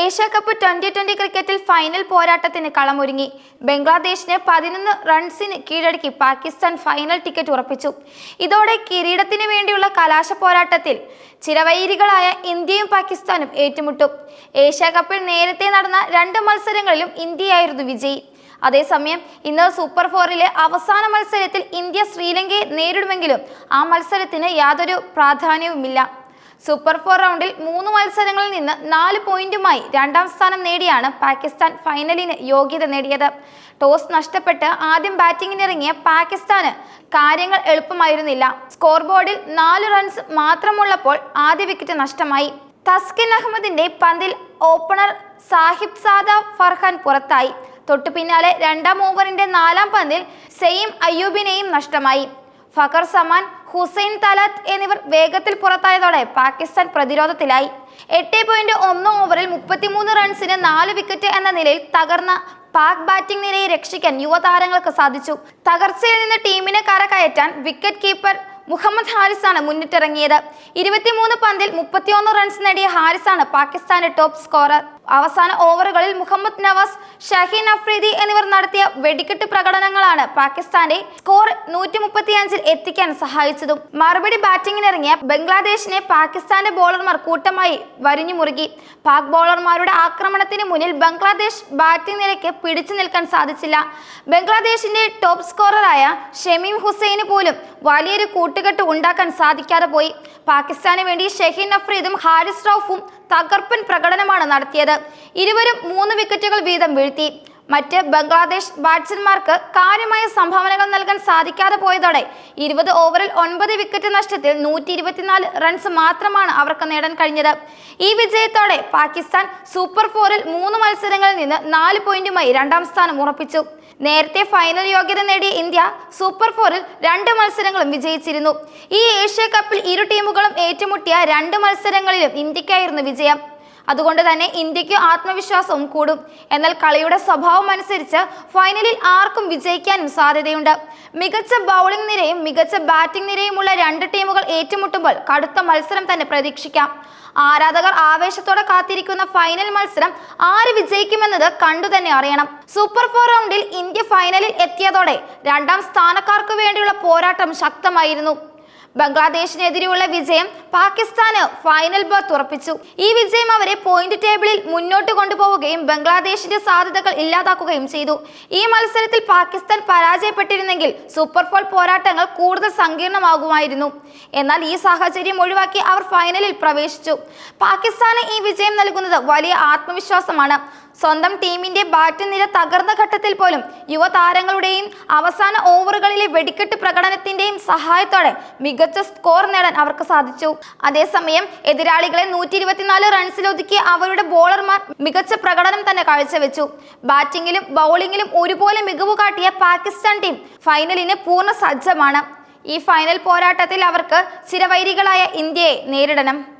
Asia Cup twenty twenty ക്രിക്കറ്റിൽ final പോരാട്ടത്തിന് കളമൊരുങ്ങി. ബംഗ്ലാദേശിന് പതിനൊന്ന് റൺസിന് കീഴടക്കി പാകിസ്ഥാൻ ഫൈനൽ ടിക്കറ്റ് ഉറപ്പിച്ചു. ഇതോടെ കിരീടത്തിന് വേണ്ടിയുള്ള കലാശ പോരാട്ടത്തിൽ ചിരവൈരികളായ ഇന്ത്യയും പാകിസ്ഥാനും ഏറ്റുമുട്ടും. ഏഷ്യ കപ്പിൽ നേരത്തെ നടന്ന രണ്ട് മത്സരങ്ങളിലും ഇന്ത്യയായിരുന്നു വിജയി. അതേസമയം ഇന്ന് സൂപ്പർ ഫോറിലെ അവസാന മത്സരത്തിൽ ഇന്ത്യ ശ്രീലങ്കയെ നേരിടുമെങ്കിലും ആ മത്സരത്തിന് യാതൊരു പ്രാധാന്യവുമില്ല. സൂപ്പർ ഫോർ റൗണ്ടിൽ മൂന്ന് മത്സരങ്ങളിൽ നിന്ന് നാല് പോയിന്റുമായി രണ്ടാം സ്ഥാനം നേടിയാണ് പാകിസ്ഥാൻ ഫൈനലിന് യോഗ്യത നേടിയത്. ടോസ് നഷ്ടപ്പെട്ട് ആദ്യം ബാറ്റിംഗിനിറങ്ങിയ പാകിസ്ഥാന് കാര്യങ്ങൾ എളുപ്പമായിരുന്നില്ല. സ്കോർ ബോർഡിൽ നാല് റൺസ് മാത്രമുള്ളപ്പോൾ ആദ്യ വിക്കറ്റ് നഷ്ടമായി. തസ്കിൻ അഹമ്മദിന്റെ പന്തിൽ ഓപ്പണർ സാഹിബ് സാദ ഫർഹാൻ പുറത്തായി. തൊട്ടു പിന്നാലെ രണ്ടാം ഓവറിന്റെ നാലാം പന്തിൽ സെയിം അയ്യൂബിനെയും നഷ്ടമായി. ഫഖർ സമാൻ ഹുസൈൻ തലത്ത് എന്നിവർ വേഗത്തിൽ പുറത്തായതോടെ പാകിസ്ഥാൻ പ്രതിരോധത്തിലായി. എട്ട് പോയിന്റ് ഒന്ന് ഓവറിൽ മുപ്പത്തിമൂന്ന് റൺസിന് നാല് വിക്കറ്റ് എന്ന നിലയിൽ തകർന്ന പാക് ബാറ്റിംഗ് നിരയെ രക്ഷിക്കാൻ യുവതാരങ്ങൾക്ക് സാധിച്ചു. തകർച്ചയിൽ നിന്ന് ടീമിനെ കരകയറ്റാൻ വിക്കറ്റ് കീപ്പർ മുഹമ്മദ് ഹാരിസാണ് മുന്നിട്ടിറങ്ങിയത്. ഇരുപത്തിമൂന്ന് പന്തിൽ മുപ്പത്തിയൊന്ന് റൺസ് നേടിയ ഹാരിസാണ് പാകിസ്ഥാന്റെ ടോപ്പ് സ്കോറർ അവസാന ഓവറുകളിൽ മുഹമ്മദ് നവാസ് ഷഹീൻ അഫ്രീദി എന്നിവർ നടത്തിയ വെടിക്കെട്ട് പ്രകടനങ്ങളാണ് പാകിസ്ഥാന്റെ സ്കോർ നൂറ്റി മുപ്പത്തിയഞ്ചിൽ എത്തിക്കാൻ സഹായിച്ചതും. മറുപടി ബാറ്റിംഗിനിറങ്ങിയ ബംഗ്ലാദേശിനെ പാകിസ്ഥാന്റെ ബോളർമാർ കൂട്ടമായി വരിഞ്ഞു മുറുകി. പാക് ബോളർമാരുടെ ആക്രമണത്തിന് മുന്നിൽ ബംഗ്ലാദേശ് ബാറ്റിംഗ് നിലയ്ക്ക് പിടിച്ചു നിൽക്കാൻ സാധിച്ചില്ല. ബംഗ്ലാദേശിന്റെ ടോപ്പ് സ്കോററായ ഷമീം ഹുസൈന് പോലും വലിയൊരു കൂട്ടുകെട്ട് ഉണ്ടാക്കാൻ സാധിക്കാതെ പോയി. പാകിസ്ഥാന് വേണ്ടി ഷഹീൻ അഫ്രീദും ഹാരിസ് റൌഫും തകർപ്പൻ പ്രകടനമാണ് നടത്തിയത്. ഇരുവരും മൂന്ന് വിക്കറ്റുകൾ വീതം വീഴ്ത്തി. മറ്റ് ബംഗ്ലാദേശ് ബാറ്റ്സ്മാൻമാർക്ക് കാര്യമായ സംഭാവനകൾ നൽകാൻ സാധിക്കാതെ പോയതോടെ ഇരുപത് ഓവറിൽ ഒൻപത് വിക്കറ്റ് നഷ്ടത്തിൽ നൂറ്റി ഇരുപത്തിനാല് റൺസ് മാത്രമാണ് അവർക്ക് നേടാൻ കഴിഞ്ഞത്. ഈ വിജയത്തോടെ പാകിസ്ഥാൻ സൂപ്പർ ഫോറിൽ മൂന്ന് മത്സരങ്ങളിൽ നിന്ന് നാല് പോയിന്റുമായി രണ്ടാം സ്ഥാനം ഉറപ്പിച്ചു. നേരത്തെ ഫൈനൽ യോഗ്യത നേടിയ ഇന്ത്യ സൂപ്പർ ഫോറിൽ രണ്ട് മത്സരങ്ങളും വിജയിച്ചിരുന്നു. ഈ ഏഷ്യ കപ്പിൽ ഇരു ടീമുകളും ഏറ്റുമുട്ടിയ രണ്ട് മത്സരങ്ങളിലും ഇന്ത്യക്കായിരുന്നു വിജയം. അതുകൊണ്ട് തന്നെ ഇന്ത്യയ്ക്ക് ആത്മവിശ്വാസവും കൂടും. എന്നാൽ കളിയുടെ സ്വഭാവം അനുസരിച്ച് ഫൈനലിൽ ആർക്കും വിജയിക്കാനും സാധ്യതയുണ്ട്. മികച്ച ബൗളിംഗ് നിരയും മികച്ച ബാറ്റിംഗ് നിരയുമുള്ള രണ്ട് ടീമുകൾ ഏറ്റുമുട്ടുമ്പോൾ കടുത്ത മത്സരം തന്നെ പ്രതീക്ഷിക്കാം. ആരാധകർ ആവേശത്തോടെ കാത്തിരിക്കുന്ന ഫൈനൽ മത്സരം ആര് വിജയിക്കുമെന്നത് കണ്ടു തന്നെ അറിയണം. സൂപ്പർ ഫോർ റൗണ്ടിൽ ഇന്ത്യ ഫൈനലിൽ എത്തിയതോടെ രണ്ടാം സ്ഥാനക്കാർക്ക് വേണ്ടിയുള്ള പോരാട്ടം ശക്തമായിരുന്നു. ബംഗ്ലാദേശിനെതിരെയുള്ള വിജയം പാകിസ്ഥാന് ഫൈനൽ ബർത്ത് ഉറപ്പിച്ചു ഈ വിജയം അവരെ പോയിന്റ് ടേബിളിൽ മുന്നോട്ട് കൊണ്ടുപോവുകയും ബംഗ്ലാദേശിന്റെ സാധ്യതകൾ ഇല്ലാതാക്കുകയും ചെയ്തു. ഈ മത്സരത്തിൽ പാകിസ്ഥാൻ പരാജയപ്പെട്ടിരുന്നെങ്കിൽ സൂപ്പർ ഫോൾ പോരാട്ടങ്ങൾ കൂടുതൽ സങ്കീർണമാകുമായിരുന്നു. എന്നാൽ ഈ സാഹചര്യം ഒഴിവാക്കി അവർ ഫൈനലിൽ പ്രവേശിച്ചു. പാകിസ്ഥാന് ഈ വിജയം നൽകുന്നത് വലിയ ആത്മവിശ്വാസമാണ്. സ്വന്തം ടീമിന്റെ ബാറ്റ് നിര തകർന്ന ഘട്ടത്തിൽ പോലും യുവതാരങ്ങളുടെയും അവസാന ഓവറുകളിലെ വെടിക്കെട്ട് പ്രകടനത്തിന്റെയും സഹായത്തോടെ മികച്ച സ്കോർ നേടാൻ അവർക്ക് സാധിച്ചു. അതേസമയം എതിരാളികളെ നൂറ്റി ഇരുപത്തിനാല് റൺസിലൊതുക്കിയ അവരുടെ ബോളർമാർ മികച്ച പ്രകടനം തന്നെ കാഴ്ചവെച്ചു. ബാറ്റിംഗിലും ബൗളിംഗിലും ഒരുപോലെ മികവ് കാട്ടിയ പാകിസ്ഥാൻ ടീം ഫൈനലിന് പൂർണ സജ്ജമാണ്. ഈ ഫൈനൽ പോരാട്ടത്തിൽ അവർക്ക് ചിരവൈരികളായ ഇന്ത്യയെ നേരിടണം.